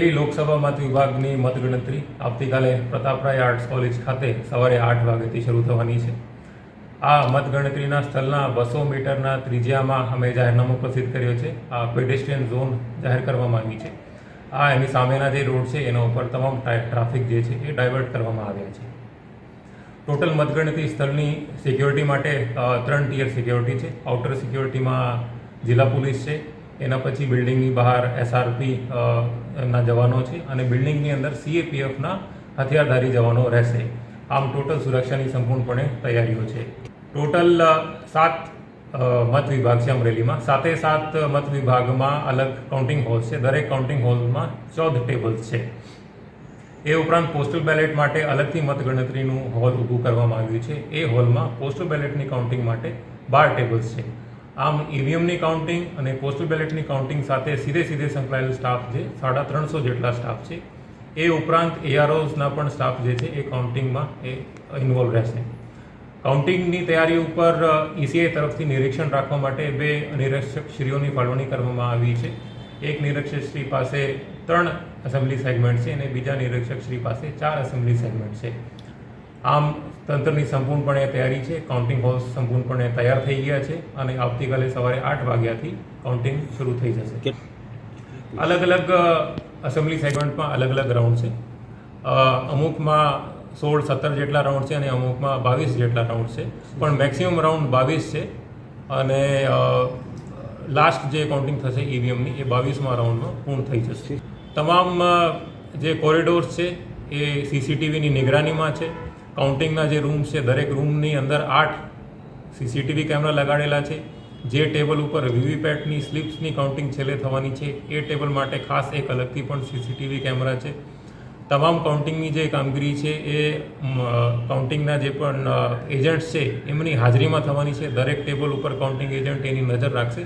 અમરેલી લોકસભા મત વિભાગની મતગણતરી આવતીકાલે પ્રતાપરાય આર્ટ્સ કોલેજ ખાતે સવારે આઠ વાગ્યાથી શરૂ થવાની છે. આ મતગણતરીના સ્થળના બસો મીટરના ત્રિજ્યામાં અમે જાહેરનામું પ્રસિદ્ધ કર્યો છે. આ પેડેસ્ટ્રિયન ઝોન જાહેર કરવામાં આવી છે. આ એની સામેના જે રોડ છે, એના ઉપર તમામ ટ્રાફિક જે છે, એ ડાયવર્ટ કરવામાં આવ્યા છે. ટોટલ મતગણતરી સ્થળની સિક્યોરિટી માટે ત્રણ ટીયર સિક્યોરિટી છે. આઉટર સિક્યોરિટીમાં જિલ્લા પોલીસ છે એના પછી બિલ્ડિંગની બહાર એસઆરપી ના જવાનો છે અને બિલ્ડિંગની અંદર સીએપીએફના હથિયારધારી જવાનો રહેશે. આમ ટોટલ સુરક્ષાની સંપૂર્ણપણે તૈયારીઓ છે. ટોટલ સાત મત વિભાગ છે અમરેલીમાં સાતે સાત મત વિભાગમાં અલગ કાઉન્ટિંગ હોલ છે. દરેક કાઉન્ટિંગ હોલમાં ચૌદ ટેબલ્સ છે. એ ઉપરાંત પોસ્ટલ બેલેટ માટે અલગથી મતગણતરીનું હોલ ઊભું કરવામાં આવ્યું છે. એ હોલમાં પોસ્ટલ બેલેટની કાઉન્ટિંગ માટે બાર ટેબલ્સ છે. આમ ઈવીએમની કાઉન્ટિંગ અને પોસ્ટલ બેલેટની કાઉન્ટિંગ સાથે સીધે સીધે સંકળાયેલ સ્ટાફ છે. સાડા ત્રણસો જેટલા સ્ટાફ છે. એ ઉપરાંત એઆરઓઝના પણ સ્ટાફ જે છે, એ કાઉન્ટિંગમાં એ ઇન્વોલ્વ રહેશે. કાઉન્ટિંગની તૈયારી ઉપર ઈસીઆઈ તરફથી નિરીક્ષણ રાખવા માટે બે નિરીક્ષકશ્રીઓની ફાળવણી કરવામાં આવી છે. એક નિરીક્ષકશ્રી પાસે ત્રણ એસેમ્બલી સેગમેન્ટ છે અને બીજા નિરીક્ષકશ્રી પાસે ચાર એસેમ્બલી સેગમેન્ટ છે. આમ તંત્રની સંપૂર્ણપણે તૈયારી છે. કાઉન્ટિંગ હોલ્સ સંપૂર્ણપણે તૈયાર થઈ ગયા છે અને આવતીકાલે સવારે આઠ વાગ્યાથી કાઉન્ટિંગ શરૂ થઈ જશે. અલગ અલગ એસેમ્બલી સેગમેન્ટમાં અલગ અલગ રાઉન્ડ છે. અમુકમાં સોળ સત્તર જેટલા રાઉન્ડ છે અને અમુકમાં બાવીસ જેટલા રાઉન્ડ છે. પણ મેક્સિમમ રાઉન્ડ બાવીસ છે અને લાસ્ટ જે કાઉન્ટિંગ થશે ઈવીએમની એ બાવીસમાં રાઉન્ડમાં પૂર્ણ થઈ જશે. તમામ જે કોરિડોર્સ છે એ સીસીટીવીની નિગરાનીમાં છે. કાઉન્ટિંગના જે રૂમ છે, દરેક રૂમની અંદર આઠ સીસીટીવી કેમેરા લગાડેલા છે. જે ટેબલ ઉપર વીવીપેટની સ્લીપ્સની કાઉન્ટિંગ છેલ્લે થવાની છે. એ ટેબલ માટે ખાસ એક અલગથી પણ સીસીટીવી કેમેરા છે. તમામ કાઉન્ટિંગની જે કામગીરી છે, એ કાઉન્ટિંગના જે પણ એજન્ટ્સ છે, એમની હાજરીમાં થવાની છે. દરેક ટેબલ ઉપર કાઉન્ટિંગ એજન્ટ એની નજર રાખશે.